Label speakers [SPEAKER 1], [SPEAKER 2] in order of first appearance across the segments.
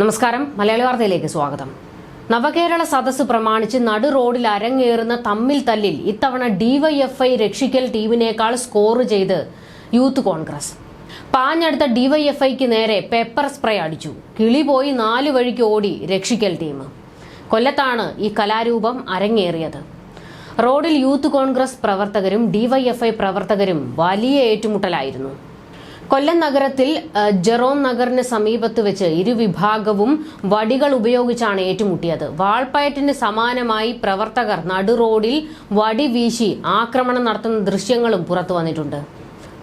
[SPEAKER 1] നമസ്കാരം. മലയാളി വാർത്തയിലേക്ക് സ്വാഗതം. നവകേരള സദസ്സ് പ്രമാണിച്ച് നടു റോഡിൽ അരങ്ങേറുന്ന തമ്മിൽ തല്ലിൽ ഇത്തവണ ഡിവൈഎഫ്ഐ രക്ഷിക്കൽ ടീമിനേക്കാൾ സ്കോർ ചെയ്ത് യൂത്ത് കോൺഗ്രസ്. പാഞ്ഞടുത്ത ഡിവൈഎഫ്ഐക്ക് നേരെ പെപ്പർ സ്പ്രേ അടിച്ചു. കിളി പോയി നാല് വഴിക്ക് ഓടി രക്ഷിക്കൽ ടീം. കൊല്ലത്താണ് ഈ കലാരൂപം അരങ്ങേറിയത്. റോഡിൽ യൂത്ത് കോൺഗ്രസ് പ്രവർത്തകരും ഡിവൈഎഫ്ഐ പ്രവർത്തകരും വലിയ ഏറ്റുമുട്ടലായിരുന്നു. കൊല്ലം നഗരത്തിൽ ജെറോം നഗറിന് സമീപത്ത് വെച്ച് ഇരുവിഭാഗവും വടികൾ ഉപയോഗിച്ചാണ് ഏറ്റുമുട്ടിയത്. വാൾപ്പയറ്റിന് സമാനമായി പ്രവർത്തകർ നടുറോഡിൽ വടി വീശി ആക്രമണം നടത്തുന്ന ദൃശ്യങ്ങളും പുറത്തു വന്നിട്ടുണ്ട്.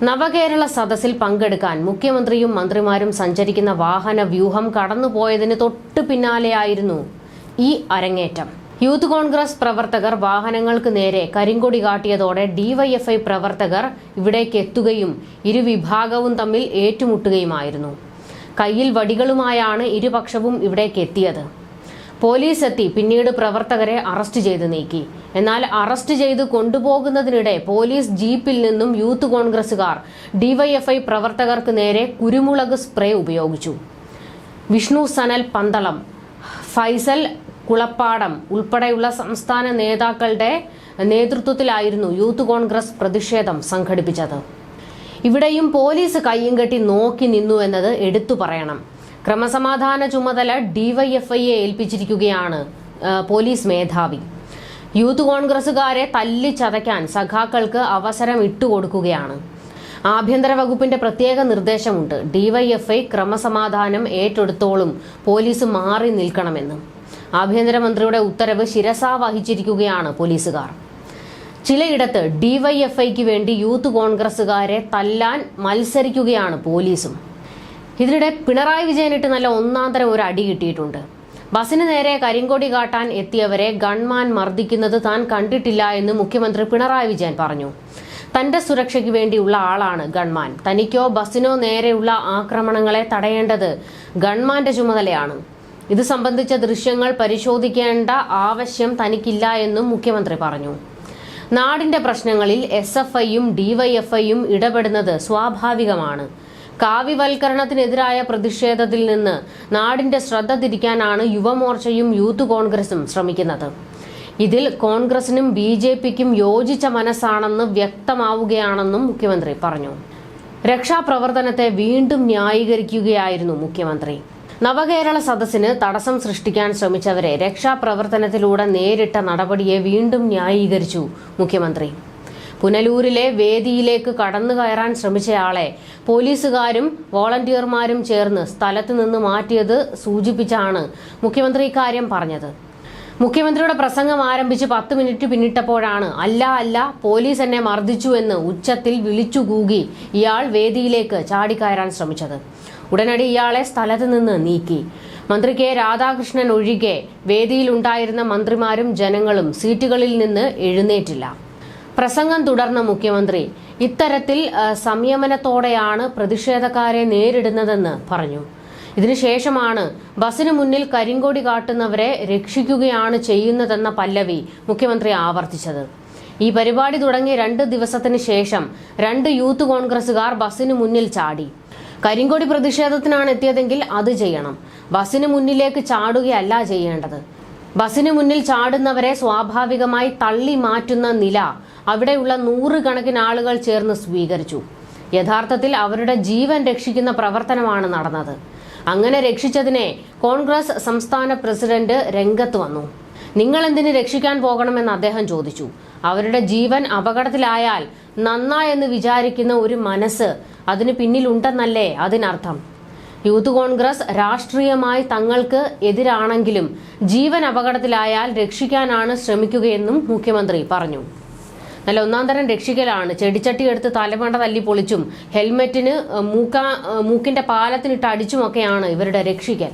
[SPEAKER 1] നവകേരള സദസ്സിൽ പങ്കെടുക്കാൻ മുഖ്യമന്ത്രിയും മന്ത്രിമാരും സഞ്ചരിക്കുന്ന വാഹന വ്യൂഹം കടന്നുപോയതിന് തൊട്ടു പിന്നാലെയായിരുന്നു ഈ അരങ്ങേറ്റം. യൂത്ത് കോൺഗ്രസ് പ്രവർത്തകർ വാഹനങ്ങൾക്ക് നേരെ കരിങ്കൊടി കാട്ടിയതോടെ ഡിവൈഎഫ്ഐ പ്രവർത്തകർ ഇവിടേക്ക് എത്തുകയും ഇരുവിഭാഗവും തമ്മിൽ ഏറ്റുമുട്ടുകയുമായിരുന്നു. കയ്യിൽ വടികളുമായാണ് ഇരുപക്ഷവും ഇവിടേക്ക് എത്തിയത്. പോലീസ് എത്തി പിന്നീട് പ്രവർത്തകരെ അറസ്റ്റ് ചെയ്ത് നീക്കി. എന്നാൽ അറസ്റ്റ് ചെയ്ത് കൊണ്ടുപോകുന്നതിനിടെ പോലീസ് ജീപ്പിൽ നിന്നും യൂത്ത് കോൺഗ്രസുകാർ ഡിവൈഎഫ്ഐ പ്രവർത്തകർക്ക് നേരെ കുരുമുളക് സ്പ്രേ ഉപയോഗിച്ചു. വിഷ്ണു സനൽ പന്തളം ഫൈസൽ കുളപ്പാടം ഉൾപ്പെടെയുള്ള സംസ്ഥാന നേതാക്കളുടെ നേതൃത്വത്തിലായിരുന്നു യൂത്ത് കോൺഗ്രസ് പ്രതിഷേധം സംഘടിപ്പിച്ചത്. ഇവിടെയും പോലീസ് കയ്യും കെട്ടി നോക്കി നിന്നു എന്നത് എടുത്തു പറയണം. ക്രമസമാധാന ചുമതല ഡിവൈഎഫ്ഐയെ ഏൽപ്പിച്ചിരിക്കുകയാണ് പോലീസ് മേധാവി. യൂത്ത് കോൺഗ്രസുകാരെ തല്ലിച്ചതയ്ക്കാൻ സഖാക്കൾക്ക് അവസരം ഇട്ടുകൊടുക്കുകയാണ്. ആഭ്യന്തര വകുപ്പിന്റെ പ്രത്യേക നിർദ്ദേശമുണ്ട്. ഡിവൈഎഫ്ഐ ക്രമസമാധാനം ഏറ്റെടുത്തോളും പോലീസ് മാറി നിൽക്കണമെന്ന്. ആഭ്യന്തരമന്ത്രിയുടെ ഉത്തരവ് ശിരസാ വഹിച്ചിരിക്കുകയാണ് പോലീസുകാർ. ചിലയിടത്ത് ഡിവൈഎഫ്ഐക്ക് വേണ്ടി യൂത്ത് കോൺഗ്രസുകാരെ തല്ലാൻ മത്സരിക്കുകയാണ് പോലീസും. ഇതിനിടെ പിണറായി വിജയനിട്ട് നല്ല ഒന്നാന്തരം ഒരു അടി കിട്ടിയിട്ടുണ്ട്. ബസിന് നേരെ കരിങ്കോടി കാട്ടാൻ എത്തിയവരെ ഗൺമാൻ മർദ്ദിക്കുന്നത് താൻ കണ്ടിട്ടില്ല എന്ന് മുഖ്യമന്ത്രി പിണറായി വിജയൻ പറഞ്ഞു. തന്റെ സുരക്ഷയ്ക്ക് വേണ്ടിയുള്ള ആളാണ് ഗൺമാൻ. തനിക്കോ ബസിനോ നേരെയുള്ള ആക്രമണങ്ങളെ തടയേണ്ടത് ഗൺമാന്റെ ചുമതലയാണ്. ഇത് സംബന്ധിച്ച ദൃശ്യങ്ങൾ പരിശോധിക്കേണ്ട ആവശ്യം തനിക്കില്ല എന്നും മുഖ്യമന്ത്രി പറഞ്ഞു. നാടിന്റെ പ്രശ്നങ്ങളിൽ എസ് എഫ് ഐയും ഡിവൈഎഫ്ഐയും ഇടപെടുന്നത് സ്വാഭാവികമാണ്. കാവ്യവൽക്കരണത്തിനെതിരായ പ്രതിഷേധത്തിൽ നിന്ന് നാടിന്റെ ശ്രദ്ധ തിരിക്കാനാണ് യുവമോർച്ചയും യൂത്ത് കോൺഗ്രസും ശ്രമിക്കുന്നത്. ഇതിൽ കോൺഗ്രസിനും ബി ജെ പിക്കും യോജിച്ച മനസ്സാണെന്ന് വ്യക്തമാവുകയാണെന്നും മുഖ്യമന്ത്രി പറഞ്ഞു. രക്ഷാപ്രവർത്തനത്തെ വീണ്ടും ന്യായീകരിക്കുകയായിരുന്നു മുഖ്യമന്ത്രി. നവകേരള സദസ്സിന് തടസ്സം സൃഷ്ടിക്കാൻ ശ്രമിച്ചവരെ രക്ഷാപ്രവർത്തനത്തിലൂടെ നേരിട്ട നടപടിയെ വീണ്ടും ന്യായീകരിച്ചു മുഖ്യമന്ത്രി. പുനലൂരിലെ വേദിയിലേക്ക് കടന്നു കയറാൻ ശ്രമിച്ചയാളെ പോലീസുകാരും വോളണ്ടിയർമാരും ചേർന്ന് സ്ഥലത്ത് നിന്ന് മാറ്റിയത് സൂചിപ്പിച്ചാണ് മുഖ്യമന്ത്രി ഇക്കാര്യം പറഞ്ഞത്. മുഖ്യമന്ത്രിയുടെ പ്രസംഗം ആരംഭിച്ച് പത്ത് മിനിറ്റ് പിന്നിട്ടപ്പോഴാണ് അല്ല അല്ല പോലീസ് എന്നെ മർദ്ദിച്ചു എന്ന് ഉച്ചത്തിൽ വിളിച്ചു കൂകി ഇയാൾ വേദിയിലേക്ക് ചാടിക്കയറാൻ ശ്രമിച്ചത്. ഉടനടി ഇയാളെ സ്ഥലത്ത് നിന്ന് നീക്കി. മന്ത്രി കെ രാധാകൃഷ്ണൻ ഒഴികെ വേദിയിലുണ്ടായിരുന്ന മന്ത്രിമാരും ജനങ്ങളും സീറ്റുകളിൽ നിന്ന് എഴുന്നേറ്റില്ല. പ്രസംഗം തുടർന്ന മുഖ്യമന്ത്രി ഇത്തരത്തിൽ സംയമനത്തോടെയാണ് പ്രതിഷേധക്കാരെ നേരിടുന്നതെന്ന് പറഞ്ഞു. ഇതിനുശേഷമാണ് ബസിന് മുന്നിൽ കരിങ്കൊടി കാട്ടുന്നവരെ രക്ഷിക്കുകയാണ് ചെയ്യുന്നതെന്ന പല്ലവി മുഖ്യമന്ത്രി ആവർത്തിച്ചത്. ഈ പരിപാടി തുടങ്ങി രണ്ട് ദിവസത്തിന് ശേഷം രണ്ട് യൂത്ത് കോൺഗ്രസുകാർ ബസിന് മുന്നിൽ ചാടി. കരിങ്കൊടി പ്രതിഷേധത്തിനാണ് എത്തിയതെങ്കിൽ അത് ചെയ്യണം. ബസിന് മുന്നിലേക്ക് ചാടുകയല്ല ചെയ്യേണ്ടത്. ബസിന് മുന്നിൽ ചാടുന്നവരെ സ്വാഭാവികമായി തള്ളി മാറ്റുന്ന നില അവിടെയുള്ള നൂറുകണക്കിന് ആളുകൾ ചേർന്ന് സ്വീകരിച്ചു. യഥാർത്ഥത്തിൽ അവരുടെ ജീവൻ രക്ഷിക്കുന്ന പ്രവർത്തനമാണ് നടന്നത്. അങ്ങനെ രക്ഷിച്ചതിനെ കോൺഗ്രസ് സംസ്ഥാന പ്രസിഡന്റ് രംഗത്ത് വന്നു. നിങ്ങൾ എന്തിന് രക്ഷിക്കാൻ പോകണമെന്ന് അദ്ദേഹം ചോദിച്ചു. അവരുടെ ജീവൻ അപകടത്തിലായാൽ നന്നായെന്ന് വിചാരിക്കുന്ന ഒരു മനസ്സ് അതിന് പിന്നിലുണ്ടെന്നല്ലേ അതിനർത്ഥം? യൂത്ത് കോൺഗ്രസ് രാഷ്ട്രീയമായി തങ്ങൾക്ക് എതിരാണെങ്കിലും ജീവൻ അപകടത്തിലായാൽ രക്ഷിക്കാനാണ് ശ്രമിക്കുകയെന്നും മുഖ്യമന്ത്രി പറഞ്ഞു. നല്ല ഒന്നാം തരം രക്ഷിക്കലാണ്. ചെടിച്ചട്ടി എടുത്ത് തലമണ്ട തല്ലി പൊളിച്ചും ഹെൽമെറ്റിന് മൂക്ക മൂക്കിന്റെ പാലത്തിനിട്ട് അടിച്ചുമൊക്കെയാണ് ഇവരുടെ രക്ഷിക്കൽ.